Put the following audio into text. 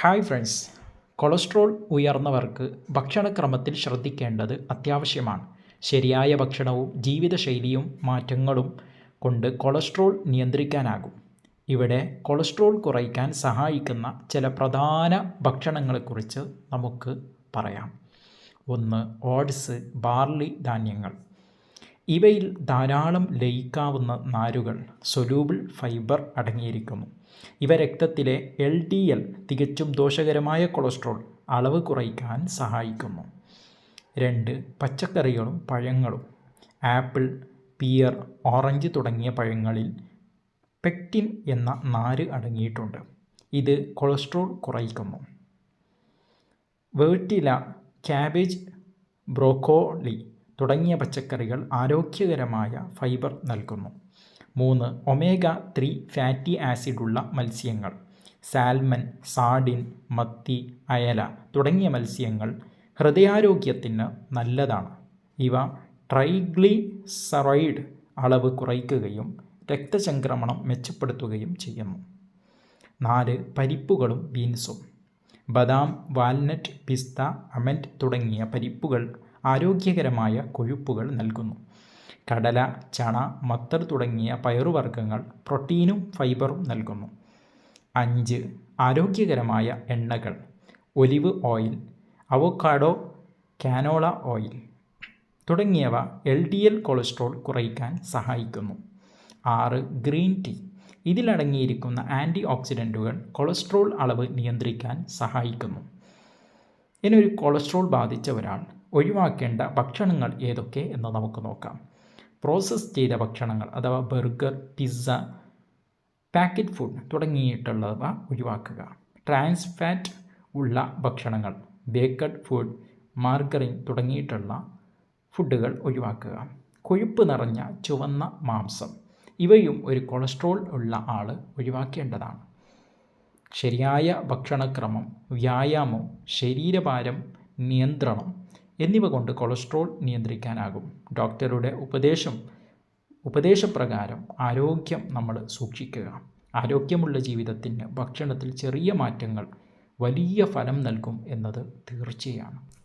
Hi friends. Cholesterol ഉയർന്നവർക്ക് ഭക്ഷണക്രമത്തിൽ ശ്രദ്ധിക്കേണ്ടത് അത്യാവശ്യമാണ്. ശരിയായ ഭക്ഷണവും ജീവിതശൈലിയും മാറ്റങ്ങളും കൊണ്ട് കൊളസ്ട്രോൾ നിയന്ത്രിക്കാനാകും. ഇവിടെ കൊളസ്ട്രോൾ കുറയ്ക്കാൻ സഹായിക്കുന്ന ചില പ്രധാന ഭക്ഷണങ്ങളെക്കുറിച്ച് നമുക്ക് പറയാം. ഒന്ന് ഓട്സ് ബാർലി ധാന്യങ്ങൾ. ഇവയിൽ ധാരാളം ലയിക്കാവുന്ന നാരുകൾ സൊലൂബിൾ ഫൈബർ അടങ്ങിയിരിക്കുന്നു. ഇവ രക്തത്തിലെ എൽ ഡി എൽ തികച്ചും ദോഷകരമായ കൊളസ്ട്രോൾ അളവ് കുറയ്ക്കാൻ സഹായിക്കുന്നു. രണ്ട് പച്ചക്കറികളും പഴങ്ങളും. ആപ്പിൾ പിയർ ഓറഞ്ച് തുടങ്ങിയ പഴങ്ങളിൽ പെക്റ്റിൻ എന്ന നാര് അടങ്ങിയിട്ടുണ്ട്. ഇത് കൊളസ്ട്രോൾ കുറയ്ക്കുന്നു. വേട്ടില ക്യാബേജ് ബ്രോക്കോളി തുടങ്ങിയ പച്ചക്കറികൾ ആരോഗ്യകരമായ ഫൈബർ നൽകുന്നു. മൂന്ന് ഒമേഗ ത്രീ ഫാറ്റി ആസിഡുള്ള മത്സ്യങ്ങൾ സാൽമൺ സാഡിൻ മത്തി അയല തുടങ്ങിയ മത്സ്യങ്ങൾ ഹൃദയാരോഗ്യത്തിന് നല്ലതാണ്. ഇവ ട്രൈഗ്ലിസറൈഡ് അളവ് കുറയ്ക്കുകയും രക്തചംക്രമണം മെച്ചപ്പെടുത്തുകയും ചെയ്യുന്നു. നാല് പരിപ്പുകളും ബീൻസും ബദാം വാൽനട്ട് പിസ്ത അമന്റ് തുടങ്ങിയ പരിപ്പുകൾ ആരോഗ്യകരമായ കൊഴുപ്പുകൾ നൽകുന്നു. കടല ചണ മത്തർ തുടങ്ങിയ പയറുവർഗങ്ങൾ പ്രോട്ടീനും ഫൈബറും നൽകുന്നു. അഞ്ച് ആരോഗ്യകരമായ എണ്ണകൾ. Olive oil avocado canola oil തുടങ്ങിയവ എൽ ഡി എൽ കൊളസ്ട്രോൾ കുറയ്ക്കാൻ സഹായിക്കുന്നു. ആറ് ഗ്രീൻ ടീ. ഇതിലടങ്ങിയിരിക്കുന്ന ആന്റി ഓക്സിഡന്റുകൾ കൊളസ്ട്രോൾ അളവ് നിയന്ത്രിക്കാൻ സഹായിക്കുന്നു. ഇനി ഒരു കൊളസ്ട്രോൾ ബാധിച്ച ഒരാൾ. ഒഴിവാക്കേണ്ട ഭക്ഷണങ്ങൾ ഏതൊക്കെ എന്ന് നമുക്ക് നോക്കാം. പ്രോസസ്സ് ചെയ്ത ഭക്ഷണങ്ങൾ അഥവാ ബർഗർ പിസ്സ പാക്കറ്റ് ഫുഡ് തുടങ്ങിയിട്ടുള്ളവ ഒഴിവാക്കുക. ട്രാൻസ് ഫാറ്റ് ഉള്ള ഭക്ഷണങ്ങൾ ബേക്കഡ് ഫുഡ് മാർഗറിൻ തുടങ്ങിയിട്ടുള്ള ഫുഡുകൾ ഒഴിവാക്കുക. കൊഴുപ്പ് നിറഞ്ഞ ചുവന്ന മാംസം ഇവയും ഒരു കൊളസ്ട്രോൾ ഉള്ള ആൾ ഒഴിവാക്കേണ്ടതാണ്. ശരിയായ ഭക്ഷണക്രമം വ്യായാമം ശരീരഭാരം നിയന്ത്രണം എന്നിവ കൊണ്ട് കൊളസ്ട്രോൾ നിയന്ത്രിക്കാനാകും. ഡോക്ടറുടെ ഉപദേശം ഉപദേശപ്രകാരം ആരോഗ്യം നമ്മൾ സൂക്ഷിക്കുക. ആരോഗ്യമുള്ള ജീവിതത്തിന് ഭക്ഷണത്തിൽ ചെറിയ മാറ്റങ്ങൾ വലിയ ഫലം നൽകും എന്നത് തീർച്ചയാണ്.